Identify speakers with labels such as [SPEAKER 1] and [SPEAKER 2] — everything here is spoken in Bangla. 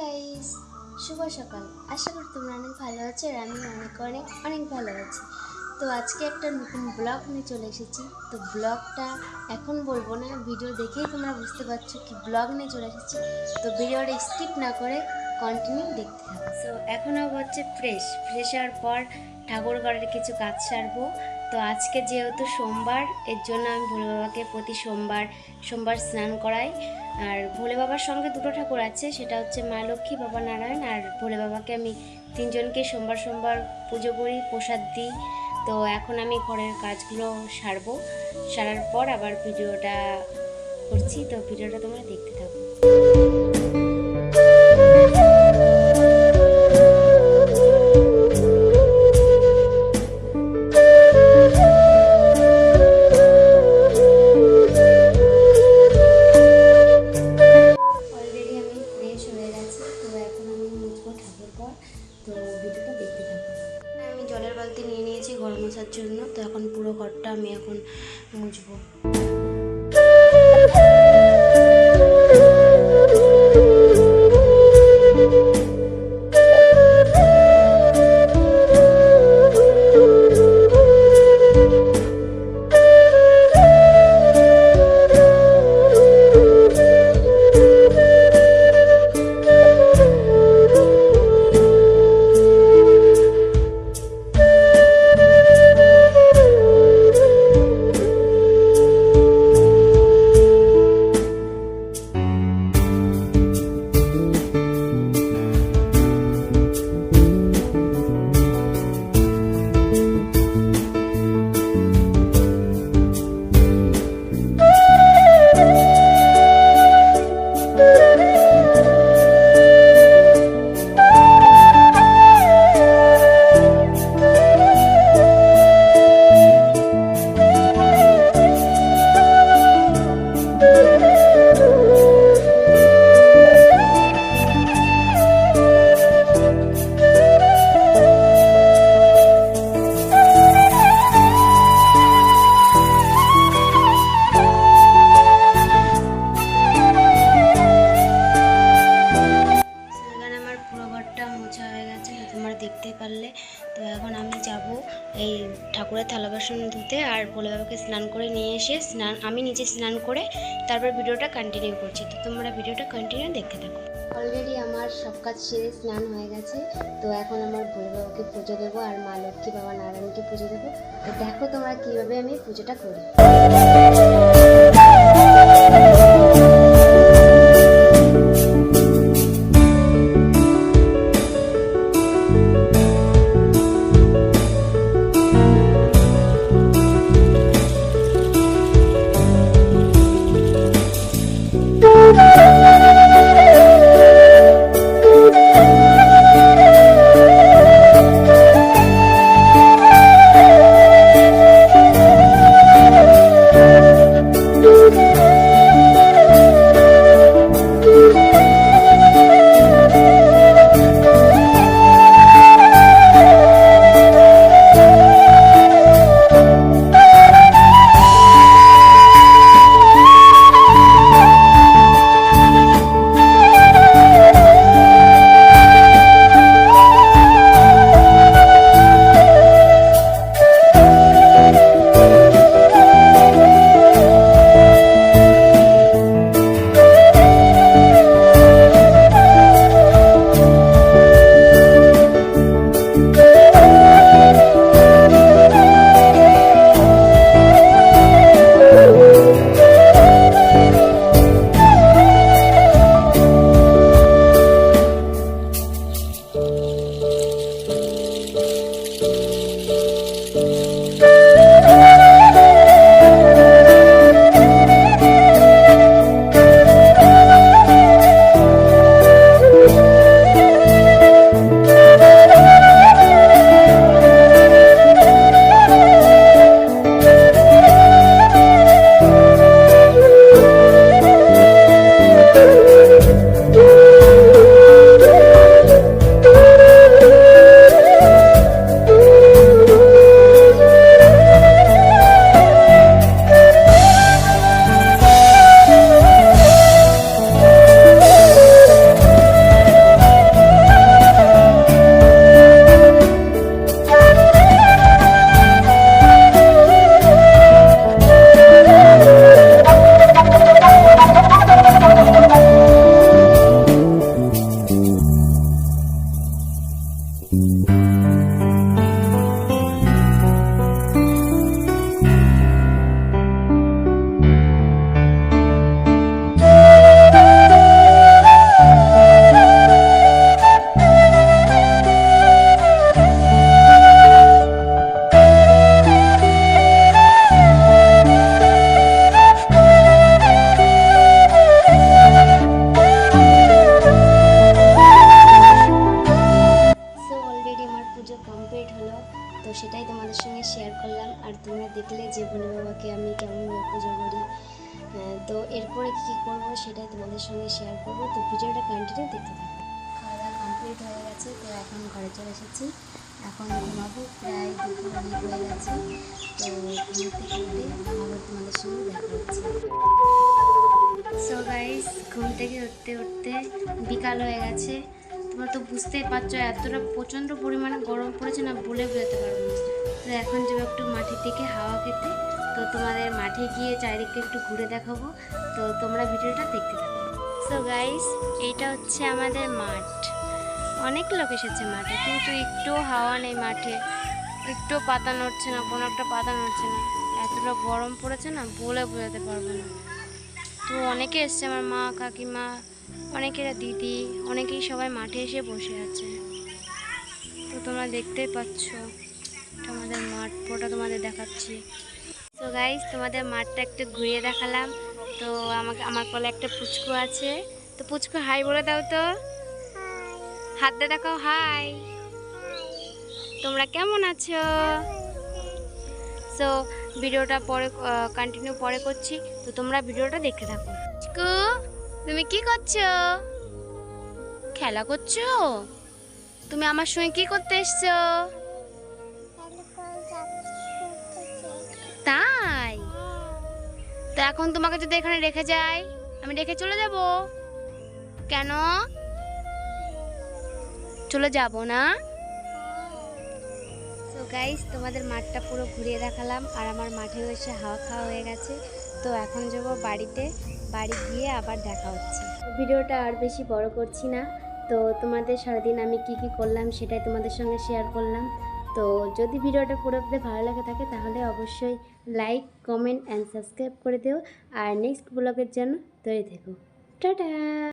[SPEAKER 1] গাইস শুভ সকাল। আশা করি তোমরা অনেক ভালো আছো আর আমি অনেক অনেক অনেক ভালো আছি। তো আজকে একটা নতুন ব্লগ নিয়ে চলে এসেছি। তো ব্লগটা এখন বলব না ভিডিও দেখেই তোমরা বুঝতে পারছ কি ব্লগ নিয়ে চলে এসেছি। তো ভিডিওটা স্কিপ না করে কন্টিনিউ দেখতে থাকো। তো এখন হচ্ছে ফ্রেশ ফ্রেশ হওয়ার পর ঠাকুর ঘরের কিছু কাজ সারবো। তো আজকে যেহেতু সোমবার, এর জন্য আমি ভোলে বাবাকে প্রতি সোমবার সোমবার স্নান করাই। আর ভোলে বাবার সঙ্গে দুটো ঠাকুর আছে, সেটা হচ্ছে মা লক্ষ্মী, বাবা নারায়ণ, আর ভোলে বাবাকে আমি তিনজনকে সোমবার সোমবার পুজো করি, প্রসাদ দিই। তো এখন আমি ঘরের কাজগুলো সারবো। সারার পর আবার ভিডিওটা করছি, তো ভিডিওটা তোমরা দেখতে থাকো। তো ভিডিওটা দেখতে আমি জলের বালতি নিয়ে নিয়েছি গরম মশার জন্য, তো এখন পুরো ঘরটা আমি এখন মুছবো। তো এখন আমি যাব এই ঠাকুরের থালা বাসন ধুতে আর ভোলে বাবাকে স্নান করে নিয়ে এসে স্নান আমি নিজে স্নান করে তারপর ভিডিওটা কন্টিনিউ করছি। তো তোমরা ভিডিওটা কন্টিনিউ দেখতে থাকো। অলরেডি আমার সব কাজ সেরে স্নান হয়ে গেছে। তো এখন আমার ভোলে বাবাকে পুজো দেবো আর মা লক্ষ্মী বাবা নারায়ণকে পুজো দেবো। তো দেখো তোমরা কীভাবে আমি পুজোটা করি। সেটাই তোমাদের সঙ্গে শেয়ার করব। তো ভিডিওটা কন্টিনিউ দেখতে থাকো। খাওয়া দাওয়া কমপ্লিট হয়ে গেছে, তো এখন ঘরে চলে এসেছি। এখন ঘুমাবো, প্রায় দুপুর অনেক হয়ে গেছে। তো ঘুম উঠে আবার তোমাদের সঙ্গে দেখা হচ্ছে। সো গাইস ঘুম থেকে উঠতে উঠতে বিকাল হয়ে গেছে। তোমরা তো বুঝতেই পারছ, এতটা প্রচণ্ড পরিমাণে গরম পড়েছে না, বলে বোঝাতে পারব না। তো এখন যাব একটু মাঠের দিকে হাওয়া খেতে। তো তোমাদের মাঠে গিয়ে চারিদিকে একটু ঘুরে দেখাবো। তো তোমরা ভিডিওটা দেখতে থাকো। সো গাইস এইটা হচ্ছে আমাদের মাঠ। অনেক লোক এসেছে মাঠে, কিন্তু একটু হাওয়া নেই মাঠে। একটু পাতা নড়ছে না, কোনো একটা পাতা নড়ছে না। এতটা গরম পড়েছে না, বলে বোঝাতে পারব না। তো অনেকে এসছে, আমার মা, কাকিমা, অনেকেরা দিদি, অনেকেই সবাই মাঠে এসে বসে আছে। তো তোমরা দেখতেই পাচ্ছ, এটা আমাদের মাঠ পুরোটা তোমাদের দেখাচ্ছি। তো গাইজ তোমাদের মাঠটা একটু ঘুরিয়ে দেখালাম। তো আমাকে আমার কলে একটা পুচকু আছে। তো পুচকু হাই বলে দাও তো। হাত দিয়ে দেখাও হাই তোমরা কেমন আছো? সো ভিডিওটা পরে কন্টিনিউ পরে করছি। তো তোমরা ভিডিওটা দেখতে থাকো। পুচকু তুমি কি করছ? খেলা করছ? তুমি আমার সঙ্গে কি করতে এসছো? এখন তোমাকে যদি এখানে রেখে যাই, আমি রেখে চলে যাব। কেন? চলে যাব না? তো গাইস তোমাদের মাঠটা পুরো ঘুরিয়ে দেখালাম, আর আমার মাঠেও এসে হাওয়া খাওয়া হয়ে গেছে। তো এখন যাব বাড়িতে, বাড়ি গিয়ে আবার দেখা হচ্ছে। ভিডিওটা আর বেশি বড় করছি না। তো তোমাদের সারাদিন আমি কি কি করলাম সেটাই তোমাদের সঙ্গে শেয়ার করলাম। তো যদি ভিডিওটা পুরোপুরি ভালো লাগে থাকে, তাহলে অবশ্যই লাইক কমেন্ট অ্যান্ড সাবস্ক্রাইব করে দিও। আর নেক্সট ব্লগের জন্য তৈরি থেকো। টাটা!